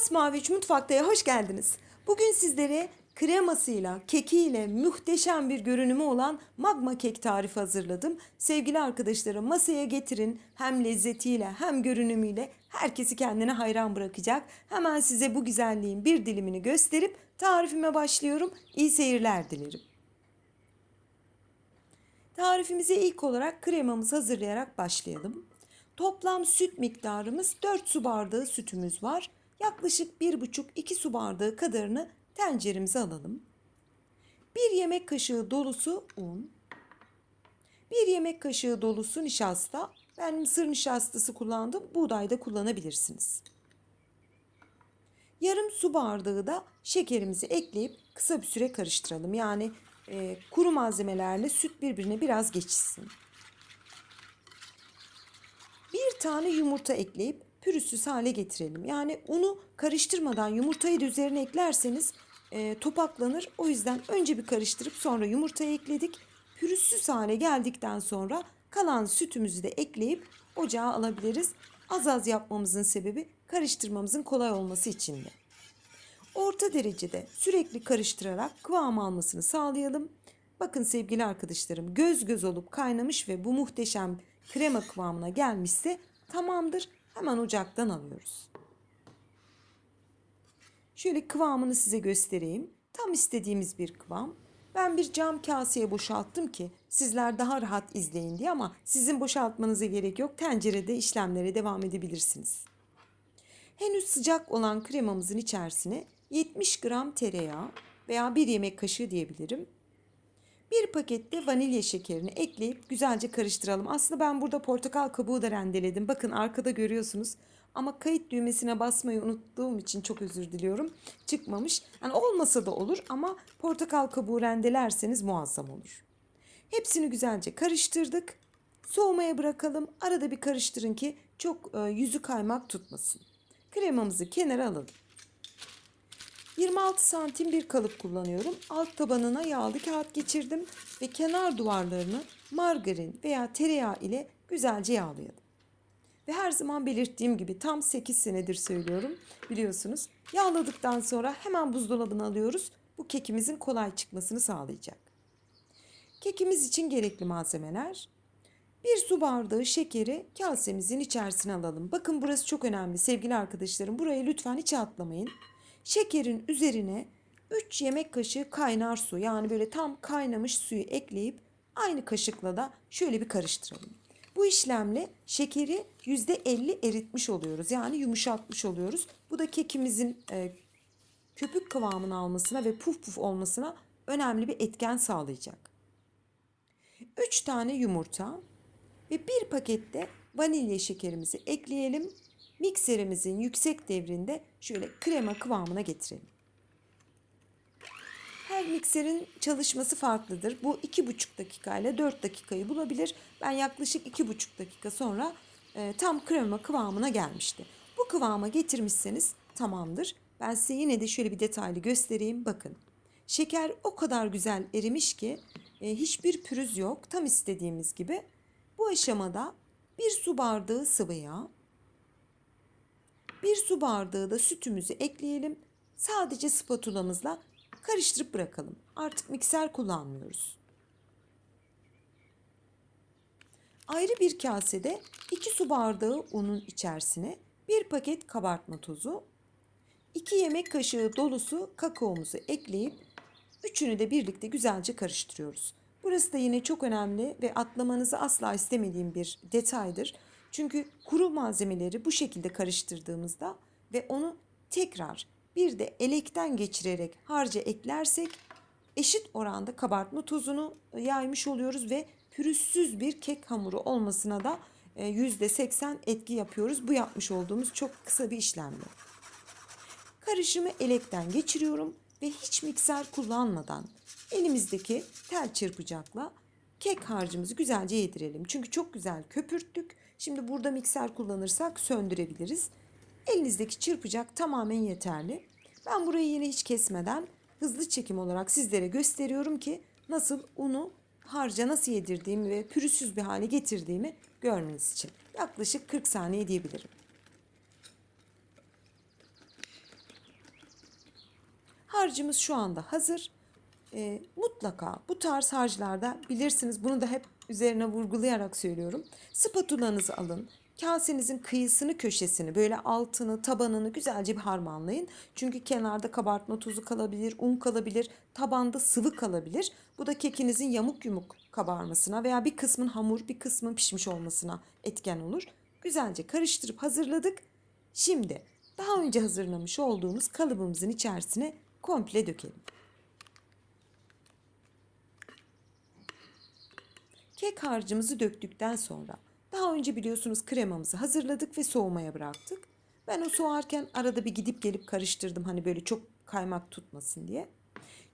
Masmavi Üç Mutfakta'ya hoş geldiniz. Bugün sizlere kremasıyla, kekiyle muhteşem bir görünümü olan magma kek tarifi hazırladım. Sevgili arkadaşlarım masaya getirin. Hem lezzetiyle hem görünümüyle herkesi kendine hayran bırakacak. Hemen size bu güzelliğin bir dilimini gösterip tarifime başlıyorum. İyi seyirler dilerim. Tarifimize ilk olarak kremamızı hazırlayarak başlayalım. Toplam süt miktarımız 4 su bardağı sütümüz var. Yaklaşık 1,5-2 su bardağı kadarını tenceremize alalım. 1 yemek kaşığı dolusu un. 1 yemek kaşığı dolusu nişasta. Ben mısır nişastası kullandım. Buğday da kullanabilirsiniz. Yarım su bardağı da şekerimizi ekleyip kısa bir süre karıştıralım. Yani e, kuru malzemelerle süt birbirine biraz geçişsin. Bir tane yumurta ekleyip pürüzsüz hale getirelim. Yani unu karıştırmadan yumurtayı da üzerine eklerseniz e, topaklanır. O yüzden önce bir karıştırıp sonra yumurtayı ekledik. Pürüzsüz hale geldikten sonra kalan sütümüzü de ekleyip ocağa alabiliriz. Az az yapmamızın sebebi karıştırmamızın kolay olması için. Orta derecede sürekli karıştırarak kıvam almasını sağlayalım. Bakın sevgili arkadaşlarım göz göz olup kaynamış ve bu muhteşem krema kıvamına gelmişse tamamdır. Hemen ocaktan alıyoruz. Şöyle kıvamını size göstereyim. Tam istediğimiz bir kıvam. Ben bir cam kaseye boşalttım ki sizler daha rahat izleyin diye ama sizin boşaltmanıza gerek yok. Tencerede işlemlere devam edebilirsiniz. Henüz sıcak olan kremamızın içerisine 70 gram tereyağı veya bir yemek kaşığı diyebilirim. Bir pakette vanilya şekerini ekleyip güzelce karıştıralım. Aslında ben burada portakal kabuğu da rendeledim. Bakın arkada görüyorsunuz. Ama kayıt düğmesine basmayı unuttuğum için çok özür diliyorum. Çıkmamış. Yani olmasa da olur ama portakal kabuğu rendelerseniz muazzam olur. Hepsini güzelce karıştırdık. Soğumaya bırakalım. Arada bir karıştırın ki çok e, yüzü kaymak tutmasın. Kremamızı kenara alalım. 26 santim bir kalıp kullanıyorum. Alt tabanına yağlı kağıt geçirdim ve kenar duvarlarını margarin veya tereyağı ile güzelce yağlayalım. Ve her zaman belirttiğim gibi tam 8 senedir söylüyorum biliyorsunuz. Yağladıktan sonra hemen buzdolabına alıyoruz. Bu kekimizin kolay çıkmasını sağlayacak. Kekimiz için gerekli malzemeler. Bir su bardağı şekeri kasemizin içerisine alalım. Bakın burası çok önemli sevgili arkadaşlarım. Burayı lütfen hiç atlamayın. Şekerin üzerine 3 yemek kaşığı kaynar su yani böyle tam kaynamış suyu ekleyip aynı kaşıkla da şöyle bir karıştıralım. Bu işlemle şekeri %50 eritmiş oluyoruz. Yani yumuşatmış oluyoruz. Bu da kekimizin e, köpük kıvamını almasına ve puf puf olmasına önemli bir etken sağlayacak. 3 tane yumurta ve bir pakette vanilya şekerimizi ekleyelim mikserimizin yüksek devrinde şöyle krema kıvamına getirelim. Her mikserin çalışması farklıdır. Bu iki buçuk dakika ile 4 dakikayı bulabilir. Ben yaklaşık iki buçuk dakika sonra e, tam krema kıvamına gelmişti. Bu kıvama getirmişseniz tamamdır. Ben size yine de şöyle bir detaylı göstereyim. Bakın şeker o kadar güzel erimiş ki e, hiçbir pürüz yok. Tam istediğimiz gibi. Bu aşamada bir su bardağı sıvı yağ, bir su bardağı da sütümüzü ekleyelim. Sadece spatulamızla karıştırıp bırakalım. Artık mikser kullanmıyoruz. Ayrı bir kasede 2 su bardağı unun içerisine bir paket kabartma tozu, 2 yemek kaşığı dolusu kakaomuzu ekleyip üçünü de birlikte güzelce karıştırıyoruz. Burası da yine çok önemli ve atlamanızı asla istemediğim bir detaydır. Çünkü kuru malzemeleri bu şekilde karıştırdığımızda ve onu tekrar bir de elekten geçirerek harca eklersek eşit oranda kabartma tozunu yaymış oluyoruz ve pürüzsüz bir kek hamuru olmasına da %80 etki yapıyoruz. Bu yapmış olduğumuz çok kısa bir işlemle. Karışımı elekten geçiriyorum ve hiç mikser kullanmadan elimizdeki tel çırpacakla kek harcımızı güzelce yedirelim. Çünkü çok güzel köpürttük. Şimdi burada mikser kullanırsak söndürebiliriz. Elinizdeki çırpacak tamamen yeterli. Ben burayı yine hiç kesmeden hızlı çekim olarak sizlere gösteriyorum ki nasıl unu harca nasıl yedirdiğimi ve pürüzsüz bir hale getirdiğimi görmeniz için. Yaklaşık 40 saniye diyebilirim. Harcımız şu anda hazır. Ee, mutlaka bu tarz harclarda bilirsiniz bunu da hep üzerine vurgulayarak söylüyorum. Spatulanızı alın. Kasenizin kıyısını köşesini böyle altını tabanını güzelce bir harmanlayın. Çünkü kenarda kabartma tozu kalabilir, un kalabilir, tabanda sıvı kalabilir. Bu da kekinizin yamuk yumuk kabarmasına veya bir kısmın hamur bir kısmın pişmiş olmasına etken olur. Güzelce karıştırıp hazırladık. Şimdi daha önce hazırlamış olduğumuz kalıbımızın içerisine komple dökelim. Kek harcımızı döktükten sonra daha önce biliyorsunuz kremamızı hazırladık ve soğumaya bıraktık. Ben o soğarken arada bir gidip gelip karıştırdım hani böyle çok kaymak tutmasın diye.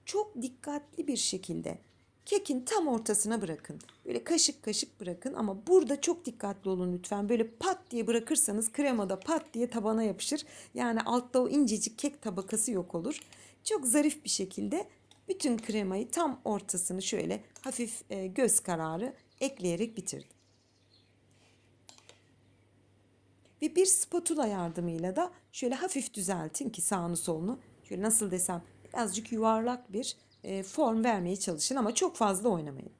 Çok dikkatli bir şekilde kekin tam ortasına bırakın. Böyle kaşık kaşık bırakın ama burada çok dikkatli olun lütfen. Böyle pat diye bırakırsanız kremada pat diye tabana yapışır. Yani altta o incecik kek tabakası yok olur. Çok zarif bir şekilde bütün kremayı tam ortasını şöyle hafif e, göz kararı ekleyerek bitirdim. Ve bir spatula yardımıyla da şöyle hafif düzeltin ki sağını solunu şöyle nasıl desem birazcık yuvarlak bir e, form vermeye çalışın ama çok fazla oynamayın.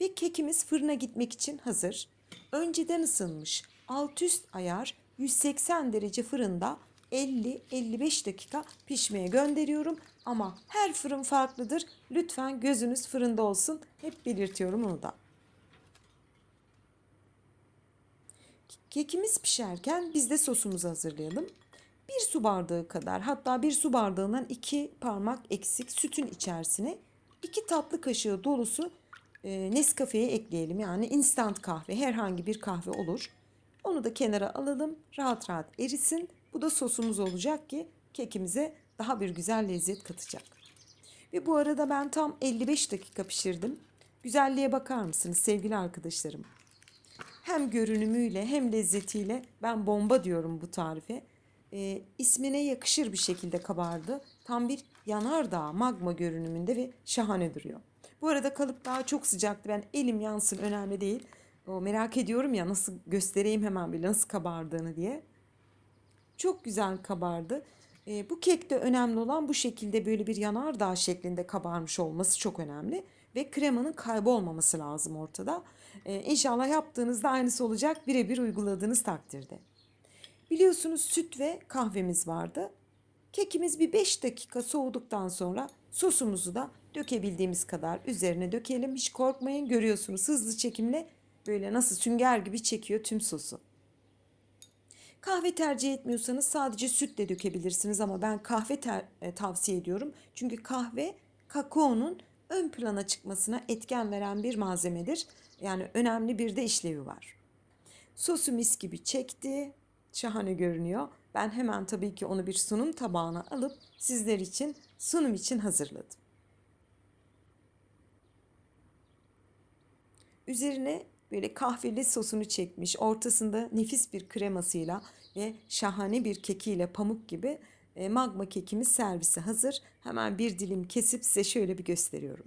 Ve kekimiz fırına gitmek için hazır. Önceden ısınmış alt üst ayar 180 derece fırında 50-55 dakika pişmeye gönderiyorum. Ama her fırın farklıdır. Lütfen gözünüz fırında olsun. Hep belirtiyorum onu da. Kekimiz pişerken biz de sosumuzu hazırlayalım. Bir su bardağı kadar hatta bir su bardağından iki parmak eksik sütün içerisine iki tatlı kaşığı dolusu e, Nescafe'yi ekleyelim. Yani instant kahve herhangi bir kahve olur. Onu da kenara alalım. Rahat rahat erisin. Bu da sosumuz olacak ki kekimize daha bir güzel lezzet katacak. Ve bu arada ben tam 55 dakika pişirdim. Güzelliğe bakar mısınız sevgili arkadaşlarım? Hem görünümüyle hem lezzetiyle ben bomba diyorum bu tarife. Ee, ismine yakışır bir şekilde kabardı. Tam bir yanardağ magma görünümünde ve şahane duruyor. Bu arada kalıp daha çok sıcaktı. Ben elim yansın önemli değil. O merak ediyorum ya nasıl göstereyim hemen bir nasıl kabardığını diye. Çok güzel kabardı. E, bu kekte önemli olan bu şekilde böyle bir yanardağ şeklinde kabarmış olması çok önemli. Ve kremanın kaybolmaması lazım ortada. E, inşallah yaptığınızda aynısı olacak birebir uyguladığınız takdirde. Biliyorsunuz süt ve kahvemiz vardı. Kekimiz bir 5 dakika soğuduktan sonra sosumuzu da dökebildiğimiz kadar üzerine dökelim. Hiç korkmayın görüyorsunuz hızlı çekimle böyle nasıl sünger gibi çekiyor tüm sosu. Kahve tercih etmiyorsanız sadece süt de dökebilirsiniz ama ben kahve ter, e, tavsiye ediyorum. Çünkü kahve kakaonun ön plana çıkmasına etken veren bir malzemedir. Yani önemli bir de işlevi var. Sosu mis gibi çekti. Şahane görünüyor. Ben hemen tabii ki onu bir sunum tabağına alıp sizler için sunum için hazırladım. Üzerine böyle kahveli sosunu çekmiş. Ortasında nefis bir kremasıyla ve şahane bir kekiyle pamuk gibi e, magma kekimiz servise hazır. Hemen bir dilim kesip size şöyle bir gösteriyorum.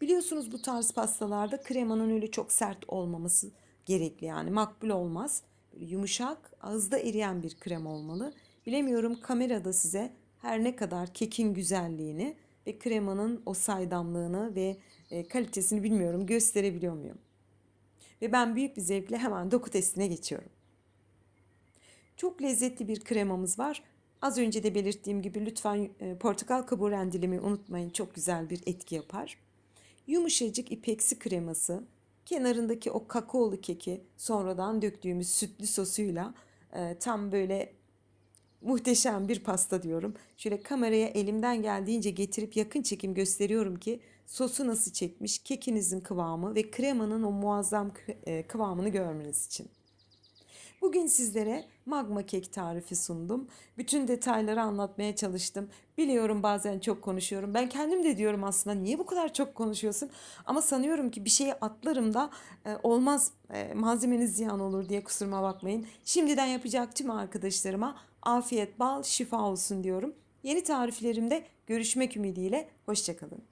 Biliyorsunuz bu tarz pastalarda kremanın öyle çok sert olmaması gerekli yani makbul olmaz. Böyle yumuşak, ağızda eriyen bir krem olmalı. Bilemiyorum kamerada size her ne kadar kekin güzelliğini ve kremanın o saydamlığını ve e, kalitesini bilmiyorum gösterebiliyor muyum? Ve ben büyük bir zevkle hemen doku testine geçiyorum. Çok lezzetli bir kremamız var. Az önce de belirttiğim gibi lütfen e, portakal kabuğu rendelemeyi unutmayın. Çok güzel bir etki yapar. Yumuşacık ipeksi kreması, kenarındaki o kakaolu keki sonradan döktüğümüz sütlü sosuyla e, tam böyle muhteşem bir pasta diyorum. Şöyle kameraya elimden geldiğince getirip yakın çekim gösteriyorum ki sosu nasıl çekmiş, kekinizin kıvamı ve kremanın o muazzam e, kıvamını görmeniz için. Bugün sizlere magma kek tarifi sundum. Bütün detayları anlatmaya çalıştım. Biliyorum bazen çok konuşuyorum. Ben kendim de diyorum aslında niye bu kadar çok konuşuyorsun? Ama sanıyorum ki bir şeyi atlarım da e, olmaz e, malzemeniz ziyan olur diye kusuruma bakmayın. Şimdiden yapacak tüm arkadaşlarıma afiyet, bal, şifa olsun diyorum. Yeni tariflerimde görüşmek ümidiyle. Hoşçakalın.